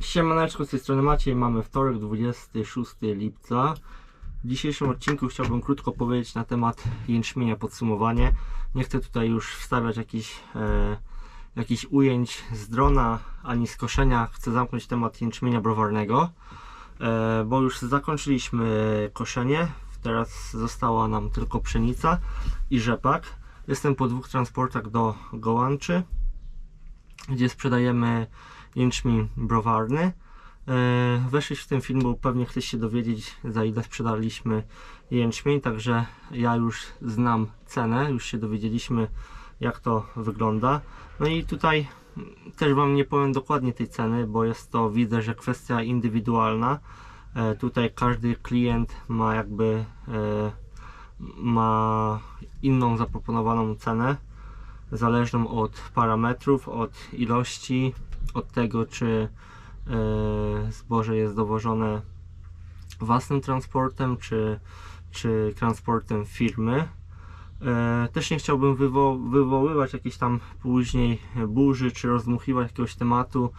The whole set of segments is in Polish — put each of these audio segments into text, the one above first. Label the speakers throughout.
Speaker 1: Siemaneczko, z tej strony Maciej, mamy wtorek 26 lipca. W dzisiejszym odcinku chciałbym krótko powiedzieć na temat jęczmienia podsumowanie. Nie chcę tutaj już wstawiać jakichś, e, jakichś ujęć z drona ani z koszenia. Chcę zamknąć temat jęczmienia browarnego, e, bo już zakończyliśmy koszenie. Teraz została nam tylko pszenica i rzepak. Jestem po dwóch transportach do Gołanczy, gdzie sprzedajemy jęczmień browarny. E, Weszliście w ten film, bo pewnie chcecie dowiedzieć za ile sprzedaliśmy jęczmień, także ja już znam cenę, już się dowiedzieliśmy jak to wygląda. No i tutaj też Wam nie powiem dokładnie tej ceny, bo jest to widzę, że kwestia indywidualna. E, Tutaj każdy klient ma jakby e, ma inną zaproponowaną cenę zależną od parametrów, od ilości, od tego, czy e, zboże jest dowożone własnym transportem, czy, czy transportem firmy. E, Też nie chciałbym wywo- wywoływać jakiejś tam później burzy, czy rozdmuchiwać jakiegoś tematu,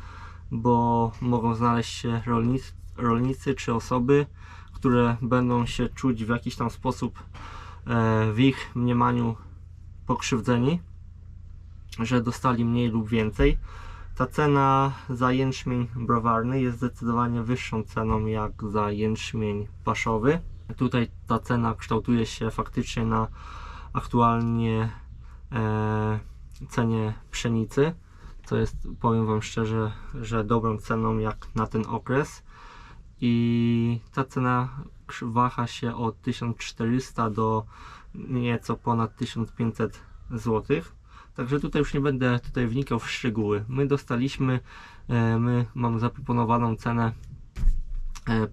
Speaker 1: bo mogą znaleźć się rolnicy, rolnicy czy osoby, które będą się czuć w jakiś tam sposób e, w ich mniemaniu pokrzywdzeni że dostali mniej lub więcej. Ta cena za jęczmień browarny jest zdecydowanie wyższą ceną jak za jęczmień paszowy. Tutaj ta cena kształtuje się faktycznie na aktualnie e, cenie pszenicy, co jest, powiem Wam szczerze, że dobrą ceną jak na ten okres. I ta cena waha się od 1400 do nieco ponad 1500 złotych. Także tutaj już nie będę tutaj wnikał w szczegóły. My dostaliśmy, e, my mamy zaproponowaną cenę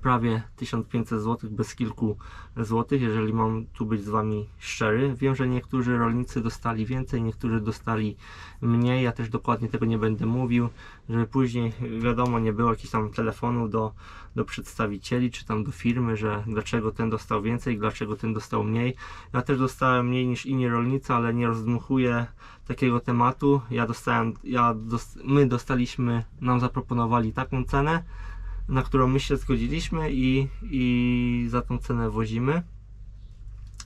Speaker 1: prawie 1500 zł bez kilku złotych, jeżeli mam tu być z Wami szczery. Wiem, że niektórzy rolnicy dostali więcej, niektórzy dostali mniej. Ja też dokładnie tego nie będę mówił, żeby później wiadomo nie było jakichś tam telefonów do, do przedstawicieli czy tam do firmy, że dlaczego ten dostał więcej, dlaczego ten dostał mniej. Ja też dostałem mniej niż inni rolnicy, ale nie rozdmuchuję takiego tematu. Ja dostałem, ja dos, my dostaliśmy, nam zaproponowali taką cenę, na którą my się zgodziliśmy i, i za tą cenę wozimy.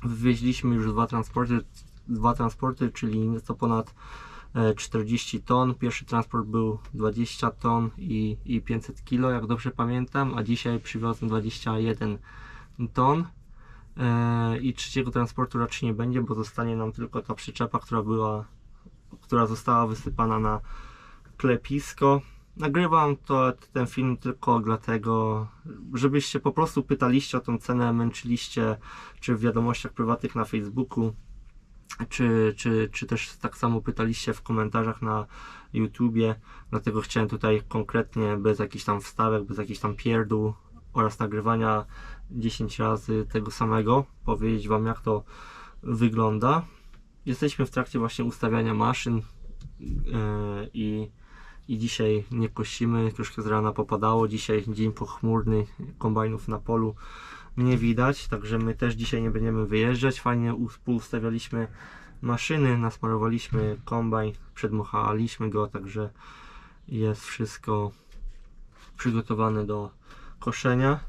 Speaker 1: Wywieźliśmy już dwa transporty, dwa transporty, czyli nieco ponad e, 40 ton. Pierwszy transport był 20 ton i, i 500 kg, jak dobrze pamiętam, a dzisiaj przywiozłem 21 ton. E, I trzeciego transportu raczej nie będzie, bo zostanie nam tylko ta przyczepa, która była, która została wysypana na klepisko. Nagrywam to, ten film tylko dlatego, żebyście po prostu pytaliście o tą cenę, męczyliście, czy w wiadomościach prywatnych na Facebooku, czy, czy, czy też tak samo pytaliście w komentarzach na YouTubie. Dlatego chciałem tutaj konkretnie, bez jakichś tam wstawek, bez jakichś tam pierdół oraz nagrywania 10 razy tego samego, powiedzieć Wam, jak to wygląda. Jesteśmy w trakcie właśnie ustawiania maszyn yy, i i dzisiaj nie kosimy, troszkę z rana popadało, dzisiaj dzień pochmurny, kombajnów na polu nie widać, także my też dzisiaj nie będziemy wyjeżdżać, fajnie us- poustawialiśmy maszyny, nasmarowaliśmy kombajn, przedmuchaliśmy go, także jest wszystko przygotowane do koszenia.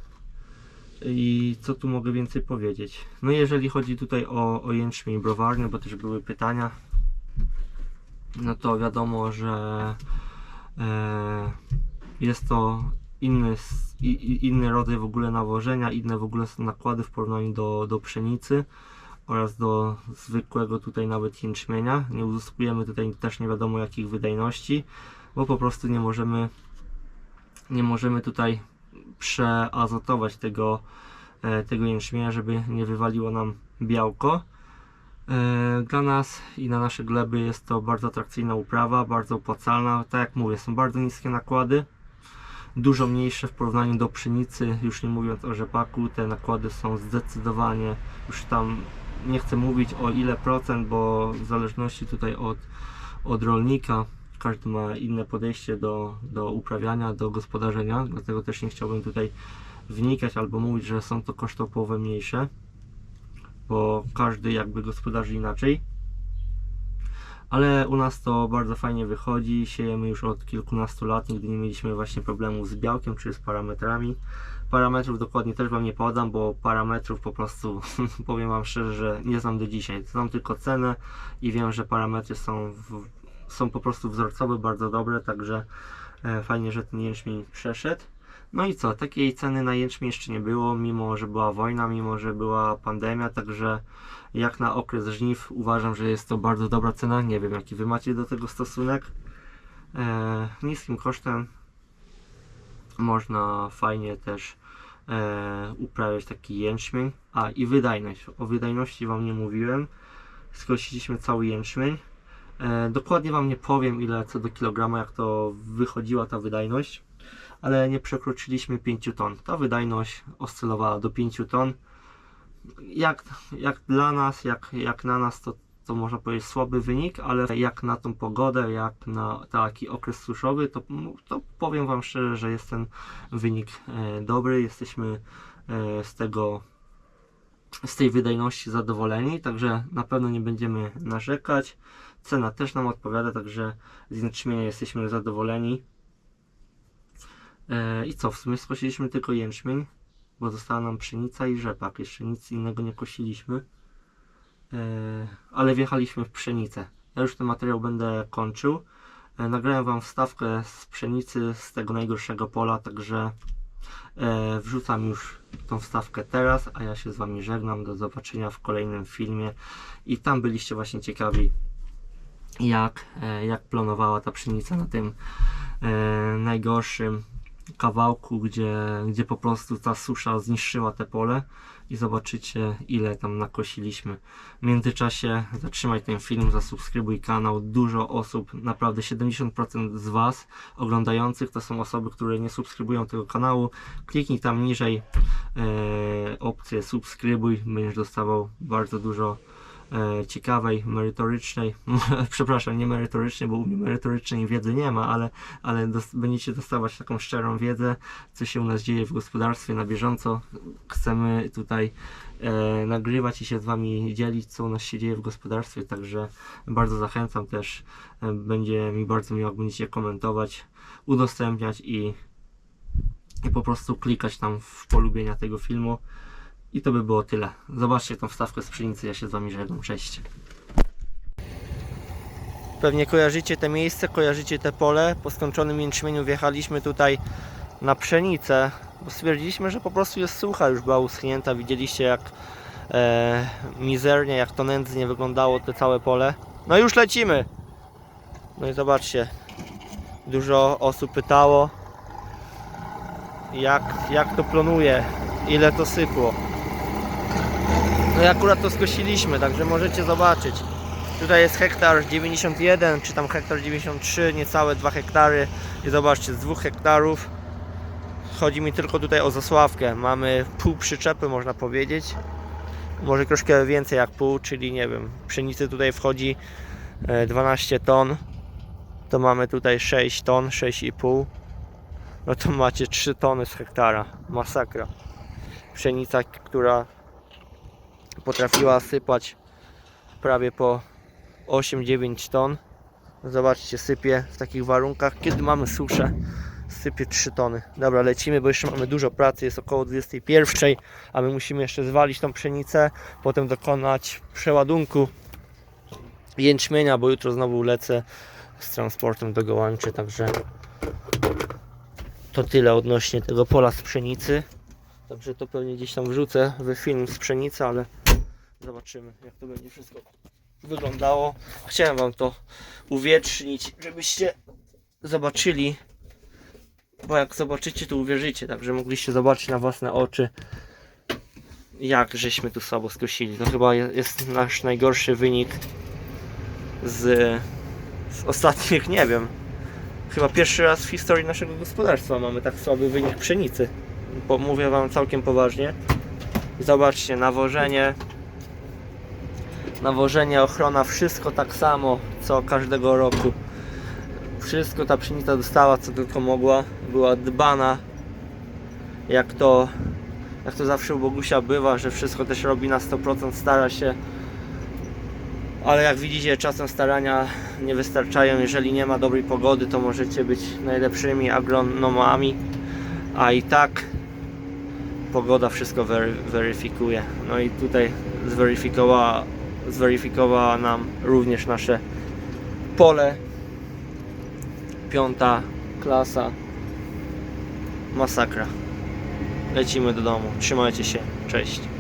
Speaker 1: I co tu mogę więcej powiedzieć? No jeżeli chodzi tutaj o, o jęczmień browarny, bo też były pytania, no to wiadomo, że jest to inny, inny rodzaj w ogóle nawożenia, inne w ogóle nakłady w porównaniu do, do pszenicy oraz do zwykłego tutaj nawet jęczmienia. Nie uzyskujemy tutaj też nie wiadomo jakich wydajności, bo po prostu nie możemy nie możemy tutaj przeazotować tego, e, tego jęczmienia, żeby nie wywaliło nam białko. E, Dla nas i na nasze gleby jest to bardzo atrakcyjna uprawa, bardzo opłacalna. Tak jak mówię, są bardzo niskie nakłady, dużo mniejsze w porównaniu do pszenicy, już nie mówiąc o rzepaku. Te nakłady są zdecydowanie, już tam nie chcę mówić o ile procent, bo w zależności tutaj od, od rolnika, każdy ma inne podejście do, do uprawiania, do gospodarzenia, dlatego też nie chciałbym tutaj wnikać albo mówić, że są to koszty o połowę mniejsze bo każdy jakby gospodarzy inaczej. ale u nas to bardzo fajnie wychodzi. Siejemy już od kilkunastu lat, nigdy nie mieliśmy właśnie problemów z białkiem czy z parametrami. Parametrów dokładnie też Wam nie podam, bo parametrów po prostu powiem Wam szczerze, że nie znam do dzisiaj. Znam tylko cenę i wiem, że parametry są, w, są po prostu wzorcowe, bardzo dobre, także e, fajnie, że ten jęczmień przeszedł. No i co, takiej ceny na jęczmień jeszcze nie było, mimo że była wojna, mimo że była pandemia, także jak na okres żniw uważam, że jest to bardzo dobra cena. Nie wiem, jaki Wy macie do tego stosunek. E, niskim kosztem można fajnie też e, uprawiać taki jęczmień. A i wydajność. O wydajności Wam nie mówiłem. Skosiliśmy cały jęczmień. E, dokładnie Wam nie powiem ile co do kilograma, jak to wychodziła ta wydajność, ale nie przekroczyliśmy 5 ton. Ta wydajność oscylowała do 5 ton. Jak, jak dla nas, jak, jak na nas, to, to można powiedzieć słaby wynik, ale jak na tą pogodę, jak na taki okres suszowy, to, to powiem Wam szczerze, że jest ten wynik e, dobry. Jesteśmy e, z tego z tej wydajności zadowoleni, także na pewno nie będziemy narzekać. Cena też nam odpowiada, także z jęczmienia jesteśmy zadowoleni. E, I co, w sumie skosiliśmy tylko jęczmień, bo została nam pszenica i rzepak. Jeszcze nic innego nie kosiliśmy, e, ale wjechaliśmy w pszenicę. Ja już ten materiał będę kończył. E, nagrałem Wam wstawkę z pszenicy z tego najgorszego pola, także wrzucam już tą wstawkę teraz, a ja się z Wami żegnam. Do zobaczenia w kolejnym filmie. I tam byliście właśnie ciekawi, jak, jak planowała ta pszenica na tym najgorszym kawałku, gdzie, gdzie po prostu ta susza zniszczyła te pole i zobaczycie ile tam nakosiliśmy. W międzyczasie zatrzymaj ten film, zasubskrybuj kanał. Dużo osób, naprawdę 70% z Was oglądających to są osoby, które nie subskrybują tego kanału. Kliknij tam niżej e, opcję subskrybuj, będziesz dostawał bardzo dużo ciekawej, merytorycznej, przepraszam, nie merytorycznej, bo u mnie merytorycznej wiedzy nie ma, ale, ale dos będziecie dostawać taką szczerą wiedzę, co się u nas dzieje w gospodarstwie na bieżąco. Chcemy tutaj e, nagrywać i się z Wami dzielić, co u nas się dzieje w gospodarstwie, także bardzo zachęcam też, e, będzie mi bardzo miło, jak będziecie komentować, udostępniać i, i po prostu klikać tam w polubienia tego filmu. I to by było tyle. Zobaczcie tą wstawkę z pszenicy, ja się z Wami żegnam. Cześć. Pewnie kojarzycie te miejsce, kojarzycie te pole. Po skończonym jęczmieniu wjechaliśmy tutaj na pszenicę, bo stwierdziliśmy, że po prostu jest sucha, już była uschnięta. Widzieliście jak e, mizernie, jak to nędznie wyglądało to całe pole. No już lecimy! No i zobaczcie, dużo osób pytało, jak, jak to plonuje, ile to sypło. No i akurat to skosiliśmy, także możecie zobaczyć. Tutaj jest hektar 91, czy tam hektar 93, niecałe 2 hektary. I zobaczcie, z 2 hektarów chodzi mi tylko tutaj o Zasławkę. Mamy pół przyczepy, można powiedzieć. Może troszkę więcej jak pół, czyli nie wiem, pszenicy tutaj wchodzi e, 12 ton. To mamy tutaj 6 ton, 6,5. No to macie 3 tony z hektara. Masakra. Pszenica, która potrafiła sypać prawie po 8-9 ton. Zobaczcie, sypie w takich warunkach, kiedy mamy suszę, sypie 3 tony. Dobra, lecimy, bo jeszcze mamy dużo pracy, jest około 21, a my musimy jeszcze zwalić tą pszenicę, potem dokonać przeładunku jęczmienia, bo jutro znowu lecę z transportem do Gołańczy, także to tyle odnośnie tego pola z pszenicy. Także to pewnie gdzieś tam wrzucę w film z pszenicy, ale zobaczymy jak to będzie wszystko wyglądało. Chciałem Wam to uwiecznić, żebyście zobaczyli, bo jak zobaczycie to uwierzycie, także mogliście zobaczyć na własne oczy jak żeśmy tu słabo skosili. To chyba je- jest nasz najgorszy wynik z, z ostatnich, nie wiem, chyba pierwszy raz w historii naszego gospodarstwa mamy tak słaby wynik pszenicy. Bo mówię Wam całkiem poważnie. Zobaczcie, nawożenie, nawożenie, ochrona, wszystko tak samo co każdego roku. Wszystko ta pszenica dostała co tylko mogła. Była dbana. Jak to, jak to zawsze u Bogusia bywa, że wszystko też robi na 100%, stara się Ale jak widzicie, czasem starania nie wystarczają. Jeżeli nie ma dobrej pogody, to możecie być najlepszymi agronomami, a i tak pogoda wszystko wery, weryfikuje. No i tutaj zweryfikowała, zweryfikowała nam również nasze pole. Piąta klasa. Masakra. Lecimy do domu. Trzymajcie się. Cześć.